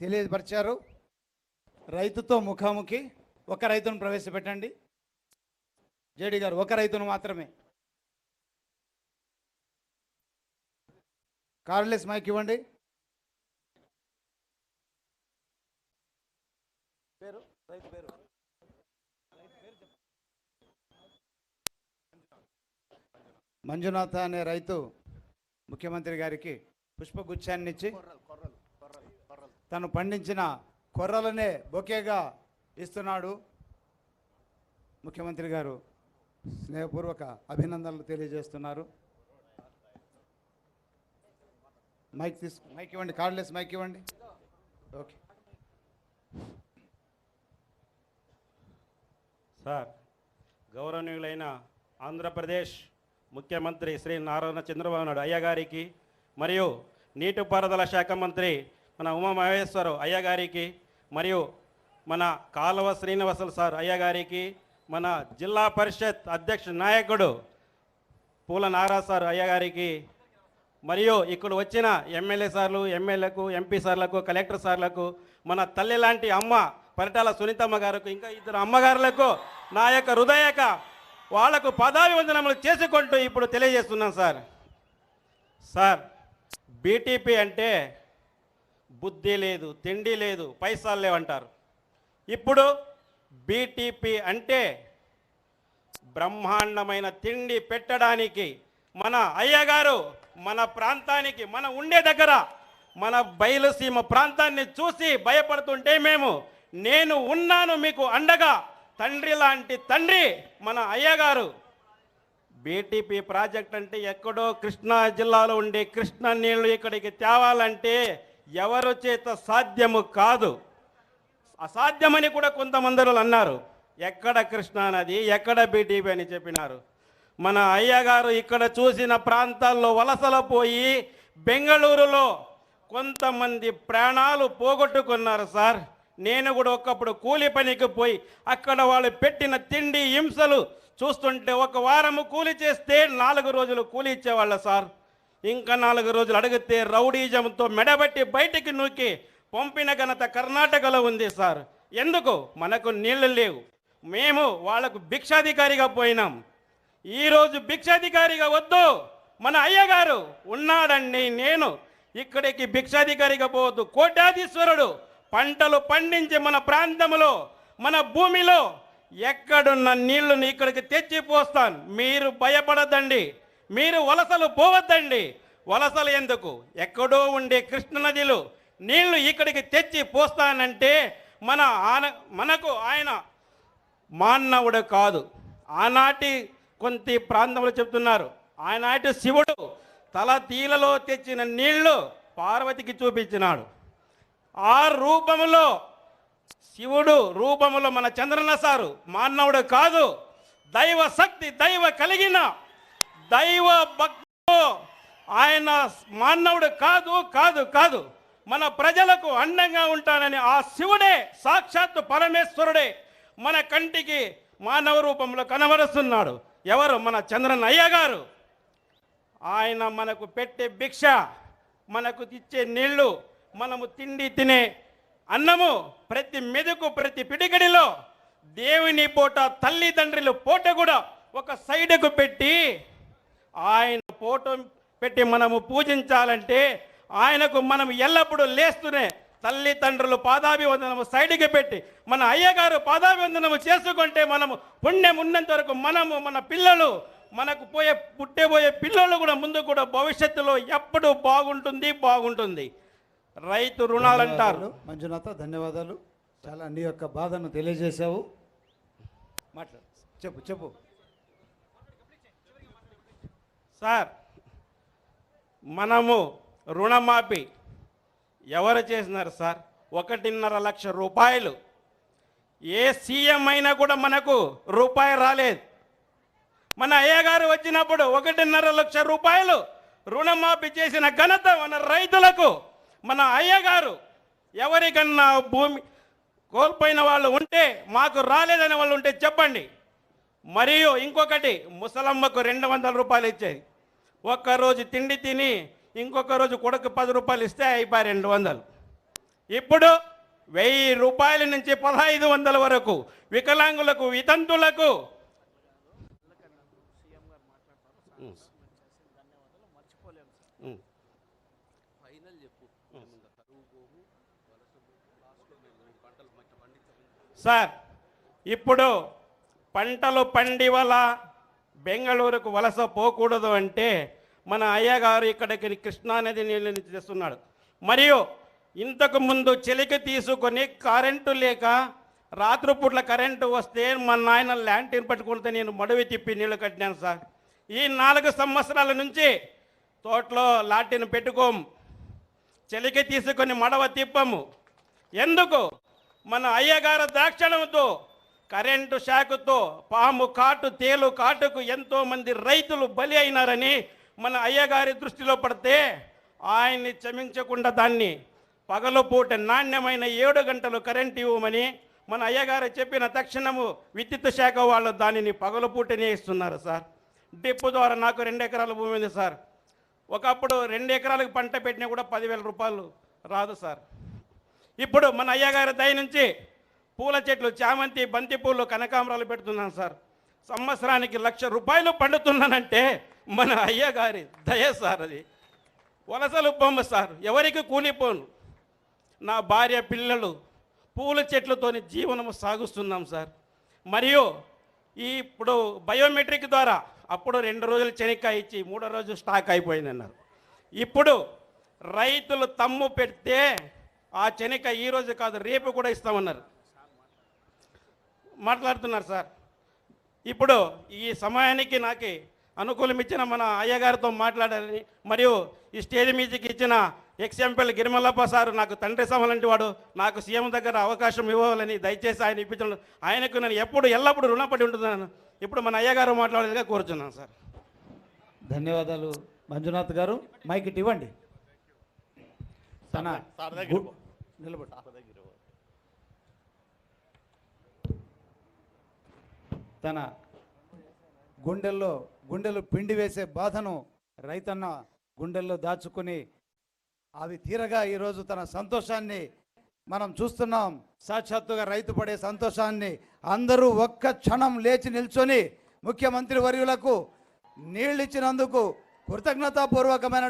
తెలియపరిచారు. రైతుతో ముఖాముఖి ఒక రైతును ప్రవేశపెట్టండి. జేడి గారు ఒక రైతును మాత్రమే. కార్లెస్ మైక్ ఇవ్వండి. పేరు? రైతు పేరు? మంజునాథ అనే రైతు ముఖ్యమంత్రి గారికి పుష్పగుచ్చాన్ని ఇచ్చి తను పండించిన కొర్రలనే బొకేగా ఇస్తున్నాడు. ముఖ్యమంత్రి గారు స్నేహపూర్వక అభినందనలు తెలియజేస్తున్నారు. మైక్ తీసు మైక్ ఇవ్వండి కార్డ్లెస్ మైక్ ఇవ్వండి. ఓకే. సార్ గౌరవనీయులైన ఆంధ్రప్రదేశ్ ముఖ్యమంత్రి శ్రీ నారాయణ చంద్రబాబు నాయుడు అయ్యగారికి మరియు నీటిపారుదల శాఖ మంత్రి మన ఉమామహేశ్వరు మహేశ్వరరావు అయ్యగారికి మరియు మన కాలువ శ్రీనివాసులు సార్ అయ్యగారికి మన జిల్లా పరిషత్ అధ్యక్ష నాయకుడు పూల నారా సార్ అయ్యగారికి మరియు ఇక్కడ వచ్చిన ఎమ్మెల్యే సార్లు ఎమ్మెల్యేలకు ఎంపీ సార్లకు కలెక్టర్ సార్లకు మన తల్లి లాంటి అమ్మ పరిటాల సునీతమ్మ గారికి ఇంకా ఇద్దరు అమ్మగారులకు నా యొక్క హృదయక వాళ్ళకు పదాభివందనములు చేసుకుంటూ ఇప్పుడు తెలియజేస్తున్నాను సార్. సార్ బీటీపీ అంటే బుద్ధి లేదు తిండి లేదు పైసలు లేవంటారు. ఇప్పుడు బీటీపీ అంటే బ్రహ్మాండమైన తిండి పెట్టడానికి మన అయ్యగారు మన ప్రాంతానికి మన ఉండే దగ్గర మన బయలుసీమ ప్రాంతాన్ని చూసి భయపడుతుంటే మేము నేను ఉన్నాను మీకు అండగా తండ్రి లాంటి తండ్రి మన అయ్యగారు. బీటీపీ ప్రాజెక్ట్ అంటే ఎక్కడో కృష్ణా జిల్లాలో ఉండే కృష్ణా నీళ్ళు ఇక్కడికి తేవాలంటే ఎవరు చేత సాధ్యము కాదు. అసాధ్యమని కూడా కొంతమంది అన్నారు. ఎక్కడ కృష్ణానది ఎక్కడ బీటీపీ అని చెప్పినారు. మన అయ్యగారు ఇక్కడ చూసిన ప్రాంతాల్లో వలసల పోయి బెంగళూరులో కొంతమంది ప్రాణాలు పోగొట్టుకున్నారు సార్. నేను కూడా ఒకప్పుడు కూలి పనికి పోయి అక్కడ వాళ్ళు పెట్టిన తిండి హింసలు చూస్తుంటే ఒక వారము కూలి చేస్తే నాలుగు రోజులు కూలి ఇచ్చేవాళ్ళ సార్. ఇంకా నాలుగు రోజులు అడిగితే రౌడీజంతో మెడబట్టి బయటికి నూకి పంపిన ఘనత కర్ణాటకలో ఉంది సార్. ఎందుకు? మనకు నీళ్ళు లేవు. మేము వాళ్ళకు భిక్షాధికారిగా పోయినాం. ఈరోజు భిక్షాధికారిగా వద్దు. మన అయ్యగారు ఉన్నాడండి నేను. ఇక్కడికి భిక్షాధికారిగా పోవద్దు. కోటాధీశ్వరుడు పంటలు పండించి మన ప్రాంతంలో మన భూమిలో ఎక్కడున్న నీళ్ళను ఇక్కడికి తెచ్చి పోస్తాను మీరు భయపడద్దండి. మీరు వలసలు పోవద్దండి. వలసలు ఎందుకు? ఎక్కడో ఉండే కృష్ణనదిలో నీళ్ళు ఇక్కడికి తెచ్చి పోస్తానంటే మన ఆన మనకు ఆయన మానవుడు కాదు. ఆనాటి కొంత ప్రాంతంలో చెప్తున్నారు. ఆనాటి శివుడు తల తీలలో తెచ్చిన నీళ్ళు పార్వతికి చూపించినాడు. ఆ రూపములో శివుడు రూపములో మన చంద్రన సారు మానవుడు కాదు. దైవ శక్తి దైవ కలిగిన దైవ భక్తుడు ఆయన మానవుడు కాదు కాదు కాదు. మన ప్రజలకు అండంగా ఉంటానని ఆ శివుడే సాక్షాత్తు పరమేశ్వరుడే మన కంటికి మానవ రూపంలో కనబరుస్తున్నాడు. ఎవరు? మన చంద్రన్ అయ్య గారు. ఆయన మనకు పెట్టే భిక్ష మనకు ఇచ్చే నీళ్ళు మనము తిండి తినే అన్నము ప్రతి మెదుకు ప్రతి పిడిగడిలో దేవుని పూట తల్లిదండ్రులు పూట కూడా ఒక సైడ్కు పెట్టి ఆయన ఫోటో పెట్టి మనము పూజించాలంటే ఆయనకు మనం ఎల్లప్పుడూ లేస్తూనే తల్లిదండ్రులు పాదాభివందనము సైడ్కి పెట్టి మన అయ్యగారు పాదాభివందనము చేసుకుంటే మనము పుణ్యం ఉన్నంత వరకు మనము మన పిల్లలు మనకు పోయే పుట్టేపోయే పిల్లలు కూడా ముందు కూడా భవిష్యత్తులో ఎప్పుడు బాగుంటుంది బాగుంటుంది. రైతు రుణాలు అంటారు. మంజునాథ ధన్యవాదాలు. చాలా నీ యొక్క బాధను తెలియజేశావు. మాట్లాడు. చెప్పు చెప్పు. సార్ మనము రుణమాఫీ ఎవరు చేసినారు సార్? ఒకటిన్నర లక్ష రూపాయలు. ఏ సీఎం అయినా కూడా మనకు రూపాయి రాలేదు. మన అయ్యగారు వచ్చినప్పుడు ఒకటిన్నర లక్ష రూపాయలు రుణమాఫీ చేసిన ఘనత మన రైతులకు మన అయ్యగారు ఎవరికన్నా భూమి కోల్పోయిన వాళ్ళు ఉంటే మాకు రాలేదని వాళ్ళు ఉంటే చెప్పండి. మరియు ఇంకొకటి ముసలమ్మకు రెండు వందల రూపాయలు ఇచ్చేది. ఒక్కరోజు తిండి తిని ఇంకొక రోజు కొడుకు పది రూపాయలు ఇస్తే అయిపోయి రెండు వందలు. ఇప్పుడు వెయ్యి రూపాయల నుంచి పదహైదు వందల వరకు వికలాంగులకు వితంతులకు. సార్ ఇప్పుడు పంటలు పండి వల బెంగళూరుకు వలస పోకూడదు అంటే మన అయ్యగారు ఇక్కడికి కృష్ణానది నీళ్ళని తెస్తున్నాడు. మరియు ఇంతకు ముందు తీసుకొని కరెంటు లేక రాత్రిపూట్ల కరెంటు వస్తే మా నాయన ల్యాంటీన్ పట్టుకుంటే నేను మడవి తిప్పి నీళ్ళు కట్టినాను సార్. ఈ నాలుగు సంవత్సరాల నుంచి తోటలో లాటిని పెట్టుకోం. చెలికి తీసుకొని మడవ తిప్పము. ఎందుకు? మన అయ్యగారు దాక్షణంతో కరెంటు శాఖతో పాము కాటు తేలు కాటుకు ఎంతో మంది రైతులు బలి అయినారని మన అయ్యగారి దృష్టిలో పడితే ఆయన్ని క్షమించకుండా దాన్ని పగలుపూట నాణ్యమైన ఏడు గంటలు కరెంట్ ఇవ్వమని మన అయ్యగారు చెప్పిన తక్షణము విద్యుత్ శాఖ వాళ్ళు దానిని పగలుపూటనే ఇస్తున్నారు సార్. డిప్పు ద్వారా నాకు రెండు ఎకరాల భూమి ఉంది సార్. ఒకప్పుడు రెండు ఎకరాలకు పంట పెట్టినా కూడా పదివేల రూపాయలు రాదు సార్. ఇప్పుడు మన అయ్యగారి దయ నుంచి పూల చెట్లు చామంతి బంతి పూలు కనకాంబరాలు పెడుతున్నాను సార్. సంవత్సరానికి లక్ష రూపాయలు పండుతున్నానంటే మన అయ్యగారి దయ సార్ అది. వలసలు బొమ్మ సార్ ఎవరికి కూలిపోను. నా భార్య పిల్లలు పూల చెట్లతోని జీవనం సాగుస్తున్నాం సార్. మరియు ఈ ఇప్పుడు బయోమెట్రిక్ ద్వారా అప్పుడు రెండు రోజులు చెనిక్కాయ ఇచ్చి మూడో రోజు స్టాక్ అయిపోయింది అన్నారు ఇప్పుడు రైతులు తమ్ము పెడితే ఆ చెనిక ఈ రోజు కాదు రేపు కూడా ఇస్తామన్నారు. మాట్లాడుతున్నారు సార్. ఇప్పుడు ఈ సమయానికి నాకు అనుకూలం ఇచ్చిన మన అయ్యగారితో మాట్లాడాలని మరియు ఈ స్టేజ్ మీదకి ఇచ్చిన ఎక్స్ఎంపల్ గిరిమల్లప్ప సారు నాకు తండ్రి సమాలంటి వాడు నాకు సీఎం దగ్గర అవకాశం ఇవ్వాలని దయచేసి ఆయన ఇప్పించడం ఆయనకు నేను ఎప్పుడు ఎల్లప్పుడూ రుణపడి ఉంటున్నాను. ఇప్పుడు మన అయ్యగారు మాట్లాడేదిగా కోరుచున్నాను సార్. ధన్యవాదాలు. మంజునాథ్ గారు మైక్ ఇటు ఇవ్వండి. నిలబడు. తన గుండెల్లో గుండెలు పిండి వేసే బాధను రైతన్న గుండెల్లో దాచుకుని అవి తీరగా ఈరోజు తన సంతోషాన్ని మనం చూస్తున్నాం. సాక్షాత్తుగా రైతు పడే సంతోషాన్ని అందరూ ఒక్క క్షణం లేచి నిల్చొని ముఖ్యమంత్రి వర్యులకు నీళ్ళిచ్చినందుకు కృతజ్ఞతాపూర్వకమైన